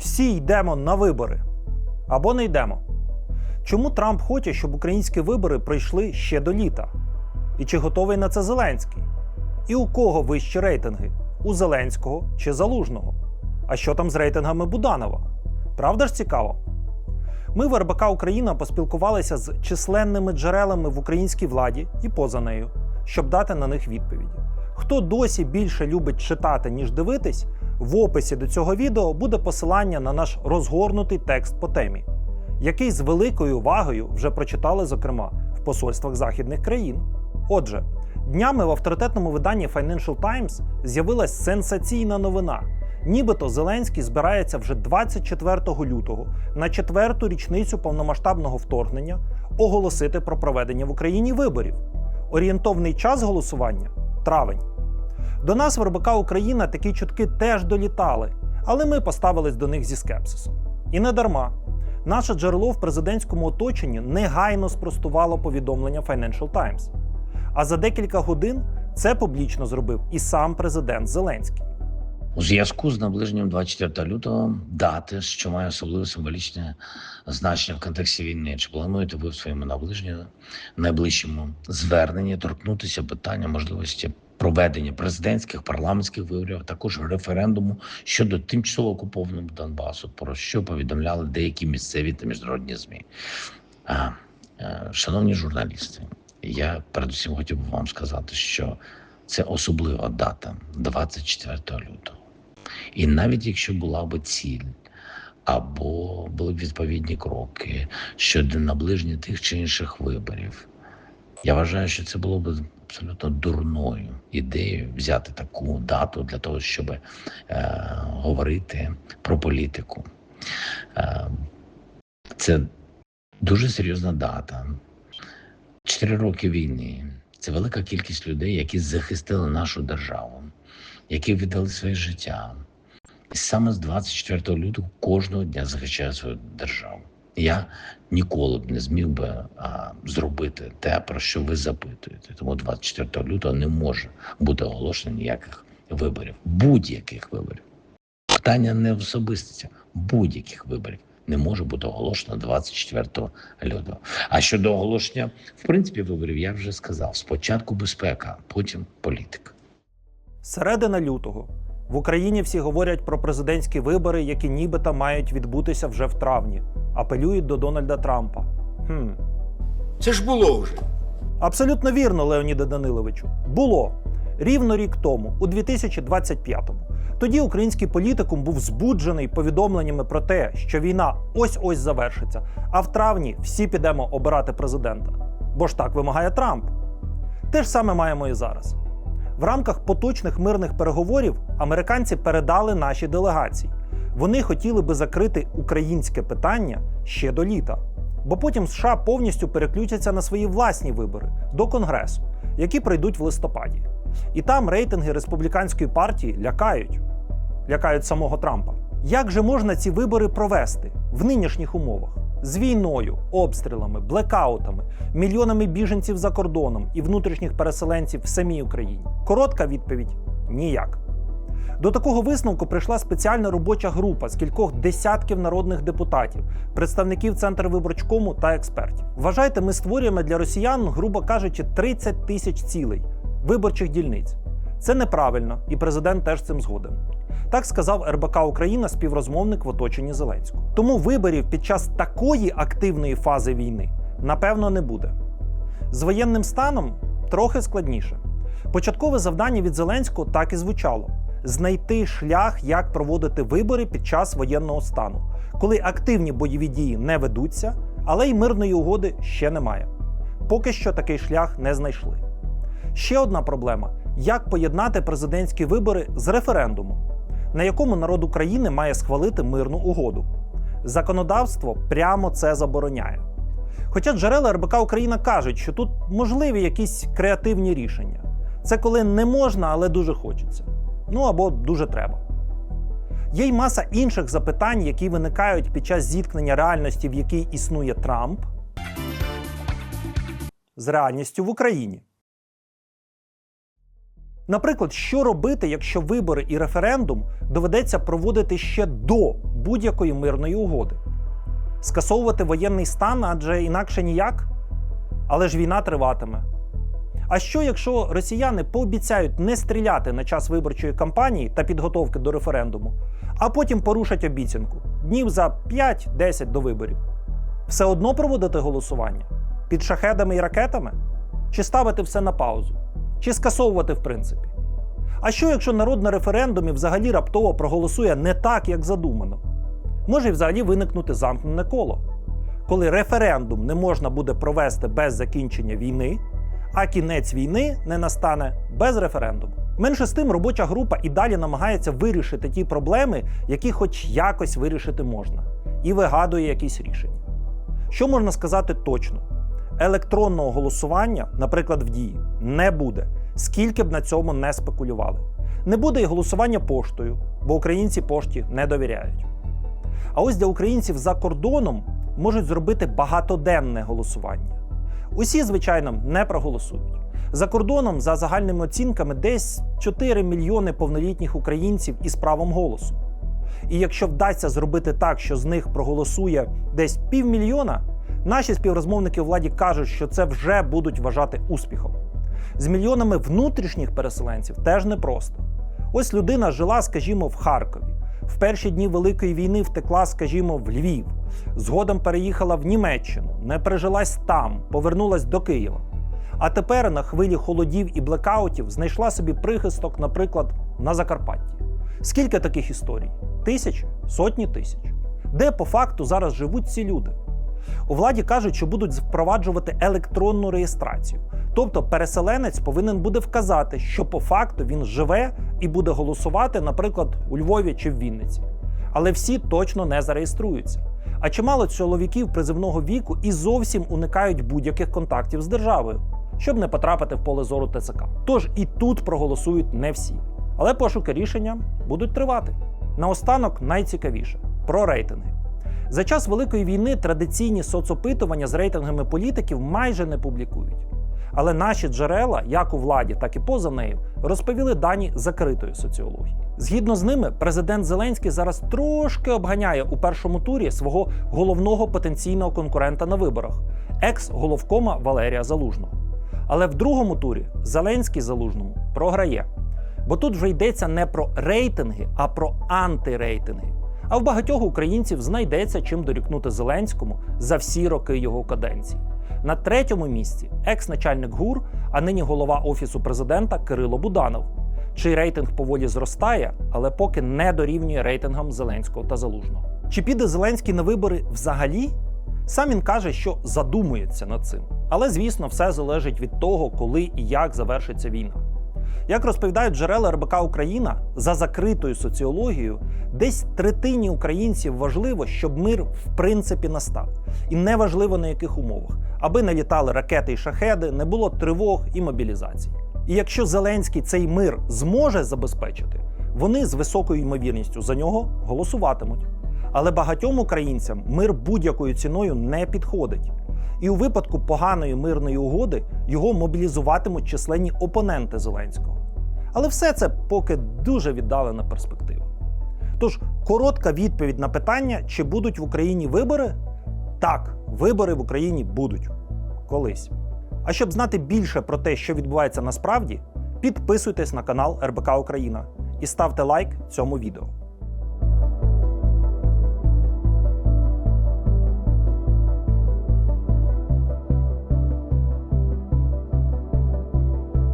Всі йдемо на вибори або не йдемо. Чому Трамп хоче, щоб українські вибори пройшли ще до літа? І чи готовий на це Зеленський? І у кого вищі рейтинги? У Зеленського чи Залужного? А що там з рейтингами Буданова? Правда ж цікаво? Ми в РБК Україна поспілкувалися з численними джерелами в українській владі і поза нею, щоб дати на них відповіді. Хто досі більше любить читати, ніж дивитись, в описі до цього відео буде посилання на наш розгорнутий текст по темі, який з великою увагою вже прочитали, зокрема, в посольствах західних країн. Отже, днями в авторитетному виданні Financial Times з'явилась сенсаційна новина. Нібито Зеленський збирається вже 24 лютого на четверту річницю повномасштабного вторгнення оголосити про проведення в Україні виборів. Орієнтовний час голосування травень. До нас в РБК Україна такі чутки теж долітали, але ми поставились до них зі скепсисом. І не дарма. Наше джерело в президентському оточенні негайно спростувало повідомлення Financial Times. А за декілька годин це публічно зробив і сам президент Зеленський. У зв'язку з наближенням 24 лютого дати, що має особливе символічне значення в контексті війни. Чи плануєте ви в своєму наближенні найближчому зверненні торкнутися питання можливості проведення президентських парламентських виборів, а також референдуму щодо тимчасово окупованого Донбасу, про що повідомляли деякі місцеві та міжнародні змі? Е, шановні журналісти, я передусім хотів би вам сказати, що це особлива дата 24 лютого. І навіть якщо була б ціль або були б відповідні кроки щодо наближення тих чи інших виборів, я вважаю, що це було б абсолютно дурною ідеєю взяти таку дату для того, щоб е, говорити про політику. Е, це дуже серйозна дата. Чотири роки війни. Це велика кількість людей, які захистили нашу державу, які віддали своє життя. І саме з 24 лютого кожного дня захищаю свою державу. Я ніколи б не зміг би а, зробити те, про що ви запитуєте. Тому 24 лютого не може бути оголошено ніяких виборів, будь-яких виборів. Питання не в особистості, будь-яких виборів не може бути оголошено 24 лютого. А щодо оголошення, в принципі, виборів, я вже сказав: спочатку безпека, потім політика. Середина лютого. В Україні всі говорять про президентські вибори, які нібито мають відбутися вже в травні. Апелюють до Дональда Трампа. Хм. Це ж було вже. Абсолютно вірно, Леоніде Даниловичу. Було рівно рік тому, у 2025-му. Тоді український політикум був збуджений повідомленнями про те, що війна ось-ось завершиться, а в травні всі підемо обирати президента. Бо ж так вимагає Трамп. Те ж саме маємо і зараз. В рамках поточних мирних переговорів американці передали наші делегації. Вони хотіли би закрити українське питання ще до літа. Бо потім США повністю переключаться на свої власні вибори до Конгресу, які пройдуть в листопаді. І там рейтинги республіканської партії лякають, лякають самого Трампа. Як же можна ці вибори провести в нинішніх умовах? З війною, обстрілами, блекаутами, мільйонами біженців за кордоном і внутрішніх переселенців в самій Україні? Коротка відповідь ніяк. До такого висновку прийшла спеціальна робоча група з кількох десятків народних депутатів, представників Центрвиборчкому та експертів. Вважайте, ми створюємо для росіян, грубо кажучи, 30 тисяч цілей виборчих дільниць. Це неправильно, і президент теж цим згоден. Так сказав РБК Україна співрозмовник в оточенні Зеленського. Тому виборів під час такої активної фази війни напевно не буде. З воєнним станом трохи складніше. Початкове завдання від Зеленського так і звучало: знайти шлях, як проводити вибори під час воєнного стану, коли активні бойові дії не ведуться, але й мирної угоди ще немає. Поки що такий шлях не знайшли. Ще одна проблема: як поєднати президентські вибори з референдумом, на якому народ України має схвалити мирну угоду. Законодавство прямо це забороняє. Хоча джерела РБК Україна кажуть, що тут можливі якісь креативні рішення. Це коли не можна, але дуже хочеться. Ну або дуже треба. Є й маса інших запитань, які виникають під час зіткнення реальності, в якій існує Трамп, з реальністю в Україні. Наприклад, що робити, якщо вибори і референдум доведеться проводити ще до будь-якої мирної угоди? Скасовувати воєнний стан, адже інакше ніяк? Але ж війна триватиме. А що, якщо росіяни пообіцяють не стріляти на час виборчої кампанії та підготовки до референдуму, а потім порушать обіцянку днів за 5-10 до виборів? Все одно проводити голосування? Під шахедами і ракетами? Чи ставити все на паузу? Чи скасовувати в принципі? А що, якщо народ на референдумі взагалі раптово проголосує не так, як задумано? Може і взагалі виникнути замкнене коло, коли референдум не можна буде провести без закінчення війни, а кінець війни не настане без референдуму. Менше з тим, робоча група і далі намагається вирішити ті проблеми, які хоч якось вирішити можна, і вигадує якісь рішення. Що можна сказати точно? Електронного голосування, наприклад, в дії, не буде, скільки б на цьому не спекулювали. Не буде і голосування поштою, бо українці пошті не довіряють. А ось для українців за кордоном можуть зробити багатоденне голосування. Усі, звичайно, не проголосують. За кордоном, за загальними оцінками, десь 4 мільйони повнолітніх українців із правом голосу. І якщо вдасться зробити так, що з них проголосує десь півмільйона, наші співрозмовники у владі кажуть, що це вже будуть вважати успіхом. З мільйонами внутрішніх переселенців теж непросто. Ось людина жила, скажімо, в Харкові. В перші дні Великої війни втекла, скажімо, в Львів. Згодом переїхала в Німеччину, не прижилась там, повернулась до Києва. А тепер на хвилі холодів і блекаутів знайшла собі прихисток, наприклад, на Закарпатті. Скільки таких історій? Тисячі, сотні тисяч. Де по факту зараз живуть ці люди? У владі кажуть, що будуть впроваджувати електронну реєстрацію. Тобто переселенець повинен буде вказати, що по факту він живе і буде голосувати, наприклад, у Львові чи в Вінниці. Але всі точно не зареєструються. А чимало чоловіків призивного віку і зовсім уникають будь-яких контактів з державою, щоб не потрапити в поле зору ТЦК. Тож і тут проголосують не всі. Але пошуки рішення будуть тривати. Наостанок найцікавіше про рейтинги. За час Великої війни традиційні соцопитування з рейтингами політиків майже не публікують. Але наші джерела, як у владі, так і поза нею, розповіли дані закритої соціології. Згідно з ними, президент Зеленський зараз трошки обганяє у першому турі свого головного потенційного конкурента на виборах екс-головкома Валерія Залужного. Але в другому турі Зеленський Залужному програє. Бо тут вже йдеться не про рейтинги, а про антирейтинги. А в багатьох українців знайдеться чим дорікнути Зеленському за всі роки його каденції. На третьому місці екс-начальник ГУР, а нині голова офісу президента Кирило Буданов, чий рейтинг поволі зростає, але поки не дорівнює рейтингам Зеленського та Залужного. Чи піде Зеленський на вибори взагалі? Сам він каже, що задумується над цим. Але звісно, все залежить від того, коли і як завершиться війна. Як розповідають джерела РБК Україна, за закритою соціологією, десь третині українців важливо, щоб мир в принципі настав, і неважливо на яких умовах, аби не літали ракети і шахеди, не було тривог і мобілізації. І якщо Зеленський цей мир зможе забезпечити, вони з високою ймовірністю за нього голосуватимуть. Але багатьом українцям мир будь-якою ціною не підходить. І у випадку поганої мирної угоди його мобілізуватимуть численні опоненти Зеленського. Але все це поки дуже віддалена перспектива. Тож, коротка відповідь на питання, чи будуть в Україні вибори? Так, вибори в Україні будуть колись. А щоб знати більше про те, що відбувається насправді, підписуйтесь на канал РБК Україна і ставте лайк цьому відео.